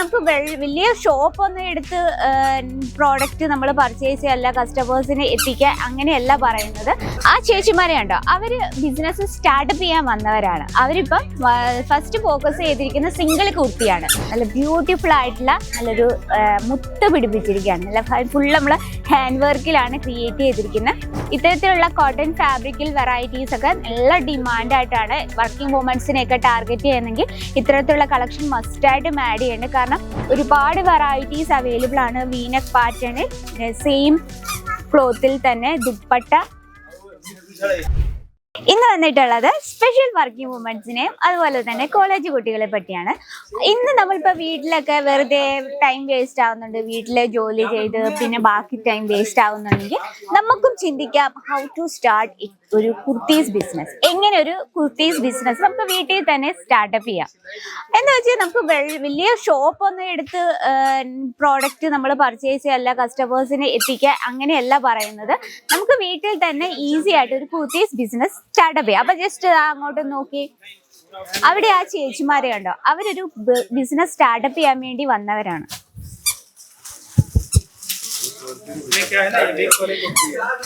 നമുക്ക് വലിയ ഷോപ്പ് ഒന്നും എടുത്ത് പ്രോഡക്റ്റ് നമ്മൾ പർച്ചേസ് ചെയ്യല്ല കസ്റ്റമേഴ്സിന് എത്തിക്കുക അങ്ങനെയല്ല പറയുന്നത്. ആ ചേച്ചിമാരെ ഉണ്ടോ അവർ ബിസിനസ് സ്റ്റാർട്ടപ്പ് ചെയ്യാൻ വന്നവരാണ്. അവരിപ്പം ഫസ്റ്റ് ഫോക്കസ് ചെയ്തിരിക്കുന്ന സിംഗിൾ കുർത്തിയാണ്. നല്ല ബ്യൂട്ടിഫുൾ ആയിട്ടുള്ള നല്ലൊരു മുത്ത് പിടിപ്പിച്ചിരിക്കുകയാണ്. നല്ല ഫുൾ നമ്മൾ ഹാൻഡ് വർക്കിലാണ് ക്രിയേറ്റ് ചെയ്തിരിക്കുന്നത് ഇത്തരത്തിലുള്ള കോട്ടൺ ഫാബ്രിക്കിൽ വെറൈറ്റീസ് ഒക്കെ നല്ല ഡിമാൻഡായിട്ടാണ് വർക്കിംഗ് വുമൻസിനെയൊക്കെ ടാർഗറ്റ് ചെയ്യുന്നെങ്കിൽ ഇത്തരത്തിലുള്ള കളക്ഷൻ മസ്റ്റായിട്ടും ആഡ് ചെയ്യേണ്ടത് കാരണം ഒരുപാട് വെറൈറ്റീസ് അവൈലബിൾ ആണ് വീനക് പാറ്റേണിൽ സെയിം ക്ലോത്തിൽ തന്നെ ദുപ്പട്ട. ഇന്ന് വന്നിട്ടുള്ളത് സ്പെഷ്യൽ വർക്കിംഗ് വുമൻസിനെയും അതുപോലെ തന്നെ കോളേജ് കുട്ടികളെ പറ്റിയാണ്. ഇന്ന് നമ്മളിപ്പോൾ വീട്ടിലൊക്കെ വെറുതെ ടൈം വേസ്റ്റ് ആവുന്നുണ്ട്. വീട്ടിലെ ജോലി ചെയ്ത് പിന്നെ ബാക്കി ടൈം വേസ്റ്റ് ആവുന്നുണ്ടെങ്കിൽ നമുക്കും ചിന്തിക്കാം ഹൗ ടു സ്റ്റാർട്ട് ഒരു കുർത്തീസ് ബിസിനസ് എങ്ങനെ ഒരു കുർത്തീസ് ബിസിനസ് നമുക്ക് വീട്ടിൽ തന്നെ സ്റ്റാർട്ടപ്പ് ചെയ്യാം. എന്ന് വെച്ചാൽ നമുക്ക് വലിയ ഷോപ്പ് ഒന്നും എടുത്ത് പ്രോഡക്റ്റ് നമ്മൾ പർച്ചേസ് ചെയ്യല്ല കസ്റ്റമേഴ്സിനെ എത്തിക്കുക അങ്ങനെയല്ല പറയുന്നത്. നമുക്ക് വീട്ടിൽ തന്നെ ഈസി ആയിട്ട് ഒരു കുർത്തീസ് ബിസിനസ് സ്റ്റാർട്ടപ്പ് അപ്പൊ ജസ്റ്റ് അങ്ങോട്ട് നോക്കി. അവിടെ ആ ചേച്ചിമാരെ ഉണ്ടോ അവരൊരു ബിസിനസ് സ്റ്റാർട്ടപ്പ് ചെയ്യാൻ വേണ്ടി വന്നവരാണ്.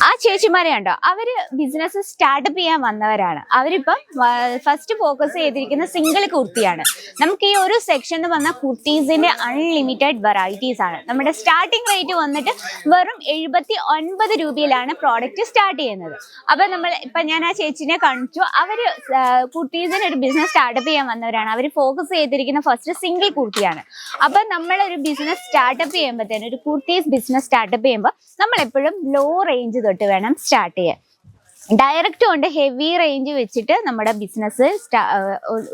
ആ ചേച്ചിമാരെ ഉണ്ടോ അവർ ബിസിനസ് സ്റ്റാർട്ടപ്പ് ചെയ്യാൻ വന്നവരാണ്. അവരിപ്പം ഫസ്റ്റ് ഫോക്കസ് ചെയ്തിരിക്കുന്ന സിംഗിൾ കുർത്തിയാണ്. നമുക്ക് ഈ ഒരു സെക്ഷൻ എന്ന് പറഞ്ഞാൽ കുർത്തീസിന്റെ അൺലിമിറ്റഡ് വെറൈറ്റീസ് ആണ്. നമ്മുടെ സ്റ്റാർട്ടിംഗ് റേറ്റ് വന്നിട്ട് വെറും എഴുപത്തി ഒൻപത് രൂപയിലാണ് പ്രോഡക്റ്റ് സ്റ്റാർട്ട് ചെയ്യുന്നത്. അപ്പൊ നമ്മൾ ഇപ്പൊ ഞാൻ ആ ചേച്ചിനെ കാണിച്ചു. അവർ കുർത്തീസിന് ഒരു ബിസിനസ് സ്റ്റാർട്ടപ്പ് ചെയ്യാൻ വന്നവരാണ്. അവർ ഫോക്കസ് ചെയ്തിരിക്കുന്ന ഫസ്റ്റ് സിംഗിൾ കുർത്തിയാണ്. അപ്പൊ നമ്മളൊരു ബിസിനസ് സ്റ്റാർട്ടപ്പ് ചെയ്യുമ്പോഴത്തേനും ഒരു കുർത്തീസ് ബിസിനസ് സ്റ്റാർട്ടപ്പ് ചെയ്യുമ്പോൾ നമ്മൾ എപ്പോഴും ലോ റേഞ്ച് തൊട്ട് വേണം സ്റ്റാർട്ട് ചെയ്യാൻ. ഡയറക്റ്റ് കൊണ്ട് ഹെവി റേഞ്ച് വെച്ചിട്ട് നമ്മുടെ ബിസിനസ്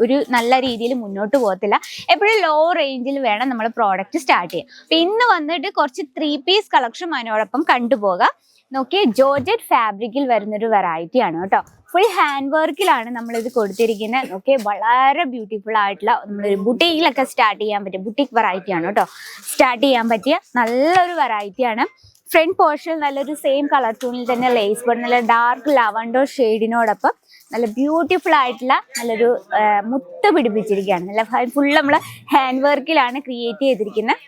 ഒരു നല്ല രീതിയിൽ മുന്നോട്ട് പോകത്തില്ല. എപ്പോഴും ലോ റേഞ്ചിൽ വേണം നമ്മൾ പ്രോഡക്റ്റ് സ്റ്റാർട്ട് ചെയ്യാം അപ്പൊ ഇന്ന് വന്നിട്ട് കുറച്ച് ത്രീ പീസ് കളക്ഷൻ അതിനോടൊപ്പം കണ്ടുപോകാം. നോക്കിയേ ജോർജറ്റ് ഫാബ്രിക്കിൽ വരുന്നൊരു വെറൈറ്റി ആണ് കേട്ടോ. ഫുൾ ഹാൻഡ് വർക്കിലാണ് നമ്മളിത് കൊടുത്തിരിക്കുന്നത്. ഓക്കെ വളരെ ബ്യൂട്ടിഫുൾ ആയിട്ടുള്ള നമ്മളൊരു ബുട്ടീക്കിലൊക്കെ സ്റ്റാർട്ട് ചെയ്യാൻ പറ്റിയ ബുട്ടീക്ക് വെറൈറ്റി ആണ് കേട്ടോ. സ്റ്റാർട്ട് ചെയ്യാൻ പറ്റിയ നല്ലൊരു വെറൈറ്റി ആണ്. ഫ്രണ്ട് പോർഷൻ നല്ലൊരു സെയിം കളർ ടൂണിൽ തന്നെ ലേസ് ബോർഡ് നല്ല ഡാർക്ക് ലവൻഡോ ഷെയ്ഡിനോടൊപ്പം നല്ല ബ്യൂട്ടിഫുൾ ആയിട്ടുള്ള നല്ലൊരു മുത്ത് പിടിപ്പിച്ചിരിക്കുകയാണ്. നല്ല ഫുൾ നമ്മൾ ഹാൻഡ് വർക്കിലാണ് ക്രിയേറ്റ് ചെയ്തിരിക്കുന്നത്.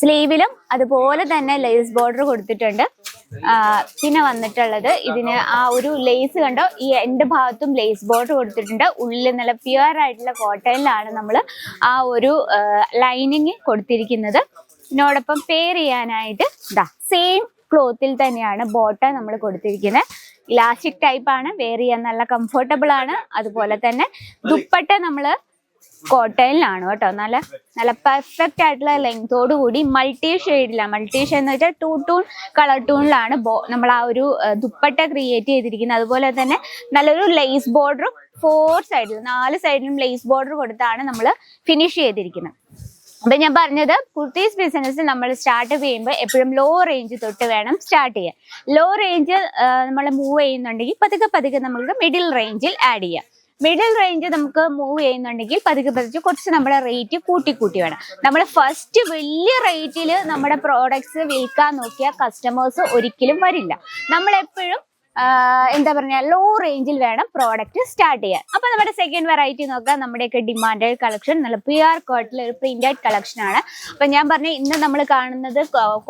സ്ലീവിലും അതുപോലെ തന്നെ ലേസ് ബോർഡർ കൊടുത്തിട്ടുണ്ട്. പിന്നെ വന്നിട്ടുള്ളത് ഇതിന് ആ ഒരു ലേസ് കണ്ടോ? ഈ എന്റെ ഭാഗത്തും ലേസ് ബോർഡ് കൊടുത്തിട്ടുണ്ട്. ഉള്ളിൽ നല്ല പ്യുവർ ആയിട്ടുള്ള കോട്ടയിലാണ് നമ്മൾ ആ ഒരു ലൈനിങ് കൊടുത്തിരിക്കുന്നത്. ഇതിനോടൊപ്പം പെയർ ചെയ്യാനായിട്ട് ഇതാ സെയിം ക്ലോത്തിൽ തന്നെയാണ് ബോട്ടം നമ്മൾ കൊടുത്തിരിക്കുന്നത്. ഇലാസ്റ്റിക് ടൈപ്പ് ആണ് വെയർ ചെയ്യാൻ നല്ല കംഫർട്ടബിൾ ആണ്. അതുപോലെ തന്നെ ദുപ്പട്ട നമ്മൾ കോട്ടണിലാണ് കേട്ടോ. നല്ല നല്ല പെർഫെക്റ്റ് ആയിട്ടുള്ള ലെങ്തോട് കൂടി മൾട്ടി ഷെയ്ഡിലാണ് മൾട്ടി ഷെയ്ഡ് എന്ന് വെച്ചാൽ ടൂ ടൂൺ കളർ ടൂണിലാണ് നമ്മൾ ആ ഒരു ദുപ്പട്ട ക്രിയേറ്റ് ചെയ്തിരിക്കുന്നത്. അതുപോലെ തന്നെ നല്ലൊരു ലേസ് ബോർഡറും ഫോർ സൈഡിൽ നാല് സൈഡിലും ലേസ് ബോർഡർ കൊടുത്താണ് നമ്മൾ ഫിനിഷ് ചെയ്തിരിക്കുന്നത്. അപ്പം ഞാൻ പറഞ്ഞത് കുർത്തീസ് ബിസിനസ് നമ്മൾ സ്റ്റാർട്ട് ചെയ്യുമ്പോൾ എപ്പോഴും ലോ റേഞ്ച് തൊട്ട് വേണം സ്റ്റാർട്ട് ചെയ്യാൻ. ലോ റേഞ്ച് നമ്മൾ മൂവ് ചെയ്യുന്നുണ്ടെങ്കിൽ പതുക്കെ പതുക്കെ നമുക്ക് മിഡിൽ റേഞ്ചിൽ ആഡ് ചെയ്യാം. മിഡിൽ റേഞ്ച് നമുക്ക് മൂവ് ചെയ്യുന്നുണ്ടെങ്കിൽ പതുക്കെ പതുക്കെ കുറച്ച് നമ്മുടെ റേറ്റ് കൂട്ടി കൂട്ടി വേണം. നമ്മൾ ഫസ്റ്റ് വലിയ റേറ്റിൽ നമ്മുടെ പ്രോഡക്ട്സ് വിൽക്കാൻ നോക്കിയാൽ കസ്റ്റമേഴ്സ് ഒരിക്കലും വരില്ല. നമ്മൾ എപ്പോഴും എന്താ പറഞ്ഞാൽ ലോ റേഞ്ചിൽ വേണം പ്രോഡക്റ്റ് സ്റ്റാർട്ട് ചെയ്യാൻ. അപ്പൊ നമ്മുടെ സെക്കൻഡ് വെറൈറ്റി നോക്കാം. നമ്മുടെയൊക്കെ ഡിമാൻഡഡ് കളക്ഷൻ നല്ല പി ആർ കോട്ടിൽ ഒരു പ്രിന്റഡ് കളക്ഷൻ ആണ്. അപ്പൊ ഞാൻ പറഞ്ഞ ഇന്ന് നമ്മൾ കാണുന്നത്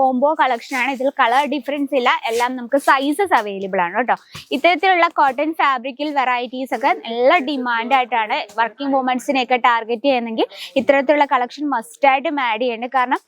കോംബോ കളക്ഷൻ ആണ്. ഇതിൽ കളർ ഡിഫറൻസ് ഇല്ല. എല്ലാം നമുക്ക് സൈസസ് അവൈലബിൾ ആണ് കേട്ടോ. ഇത്തരത്തിലുള്ള കോട്ടൺ ഫാബ്രിക്കിൽ വെറൈറ്റീസ് ഒക്കെ നല്ല ഡിമാൻഡായിട്ടാണ് വർക്കിംഗ് വുമൻസിനെയൊക്കെ ടാർഗറ്റ് ചെയ്യുന്നെങ്കിൽ ഇത്തരത്തിലുള്ള കളക്ഷൻ മസ്റ്റായിട്ടും ആഡ് ചെയ്യേണ്ടത്. കാരണം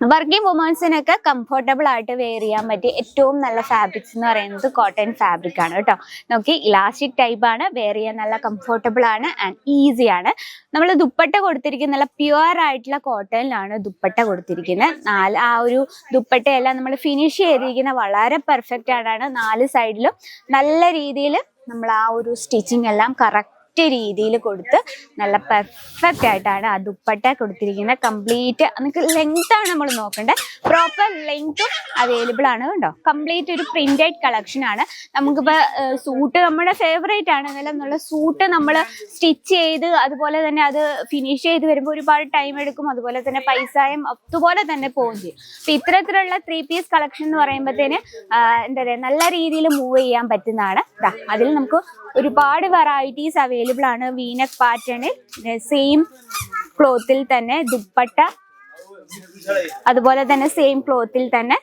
വർക്കിംഗ് വുമൻസിനൊക്കെ കംഫർട്ടബിൾ ആയിട്ട് വെയർ ചെയ്യാൻ പറ്റിയ ഏറ്റവും നല്ല ഫാബ്രിക്സ് എന്ന് പറയുന്നത് കോട്ടൺ ഫാബ്രിക് ആണ് കേട്ടോ. നോക്കി ഇലാസ്റ്റിക് ടൈപ്പ് ആണ് വെയർ ചെയ്യാൻ നല്ല കംഫർട്ടബിൾ ആണ് ആൻഡ് ഈസി ആണ്. നമ്മൾ ദുപ്പട്ട കൊടുത്തിരിക്കുന്ന നല്ല പ്യുവർ ആയിട്ടുള്ള കോട്ടണിലാണ് ദുപ്പട്ട കൊടുത്തിരിക്കുന്നത്. നാല് ആ ഒരു ദുപ്പട്ടയെല്ലാം നമ്മൾ ഫിനിഷ് ചെയ്തിരിക്കുന്ന വളരെ പെർഫെക്റ്റ് ആണ് നാല് സൈഡിലും നല്ല രീതിയിൽ നമ്മൾ ആ ഒരു സ്റ്റിച്ചിങ് എല്ലാം കറക്റ്റ് രീതിയിൽ കൊടുത്ത് നല്ല പെർഫെക്റ്റ് ആയിട്ടാണ് ആ ദുപ്പട്ട കൊടുത്തിരിക്കുന്നത്. കംപ്ലീറ്റ് നമുക്ക് ലെങ്ത് ആണ് നമ്മൾ നോക്കേണ്ടത് പ്രോപ്പർ ലെങ്ത്തും അവൈലബിൾ ആണ് കേട്ടോ. കംപ്ലീറ്റ് ഒരു പ്രിന്റഡ് കളക്ഷൻ ആണ്. നമുക്കിപ്പോൾ സൂട്ട് നമ്മുടെ ഫേവറേറ്റ് ആണ് എന്നാലും നല്ല സൂട്ട് നമ്മൾ സ്റ്റിച്ച് ചെയ്ത് അതുപോലെ തന്നെ അത് ഫിനിഷ് ചെയ്ത് വരുമ്പോൾ ഒരുപാട് ടൈം എടുക്കും. അതുപോലെ തന്നെ പൈസയും അതുപോലെ തന്നെ പോവുകയും ചെയ്യും. അപ്പൊ ഇത്തരത്തിലുള്ള ത്രീ പീസ് കളക്ഷൻ എന്ന് പറയുമ്പോഴത്തേന് എന്താ പറയുക നല്ല രീതിയിൽ മൂവ് ചെയ്യാൻ പറ്റുന്നതാണ്. അതിൽ നമുക്ക് ഒരുപാട് വെറൈറ്റീസ് അവൈലബിൾ ആണ് വീനക് പാറ്റേണിൽ സെയിം ക്ലോത്തിൽ തന്നെ ദുപ്പട്ട. അതുപോലെ തന്നെ സെയിം ക്ലോത്തിൽ തന്നെ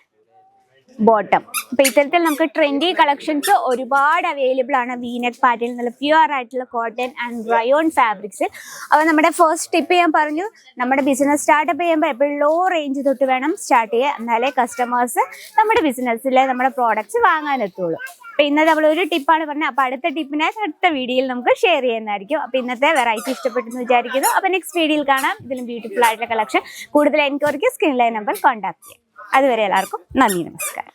ബോട്ടം അപ്പൊ ഇത്തരത്തിൽ നമുക്ക് ട്രെൻഡി കളക്ഷൻസ് ഒരുപാട് അവൈലബിൾ ആണ് വീനക് പാറ്റേൺ നല്ല പ്യുവർ ആയിട്ടുള്ള കോട്ടൺ ആൻഡ് റയോൺ ഫാബ്രിക്സ് അപ്പോൾ നമ്മുടെ ഫസ്റ്റ് ടിപ്പ് ഞാൻ പറഞ്ഞു നമ്മുടെ ബിസിനസ് സ്റ്റാർട്ടപ്പ് ചെയ്യുമ്പോൾ എപ്പോഴും ലോ റേഞ്ച് തൊട്ട് വേണം സ്റ്റാർട്ട് ചെയ്യുക എന്നാലേ കസ്റ്റമേഴ്സ് നമ്മുടെ ബിസിനസ്സിലെ നമ്മുടെ പ്രോഡക്റ്റ്സ് വാങ്ങാനെത്തുള്ളൂ അപ്പൊ ഇന്നത്തെ നമ്മൾ ഒരു ടിപ്പാണ് പറഞ്ഞത്. അപ്പൊ അടുത്ത ടിപ്പിനെ അടുത്ത വീഡിയോയിൽ നമുക്ക് ഷെയർ ചെയ്യുന്നതായിരിക്കും. അപ്പൊ ഇന്നത്തെ വെറൈറ്റി ഇഷ്ടപ്പെട്ടെന്ന് വിചാരിക്കുന്നു. അപ്പൊ നെക്സ്റ്റ് വീഡിയോയിൽ കാണാം. ഇതിലും ബ്യൂട്ടിഫുൾ ആയിട്ടുള്ള കളക്ഷൻ കൂടുതൽ എൻക്വയറിക്ക് സ്ക്രീൻ ലൈൻ നമ്പർ കോൺടാക്ട് ചെയ്യാം. അതുവരെ എല്ലാവർക്കും നന്ദി നമസ്കാരം.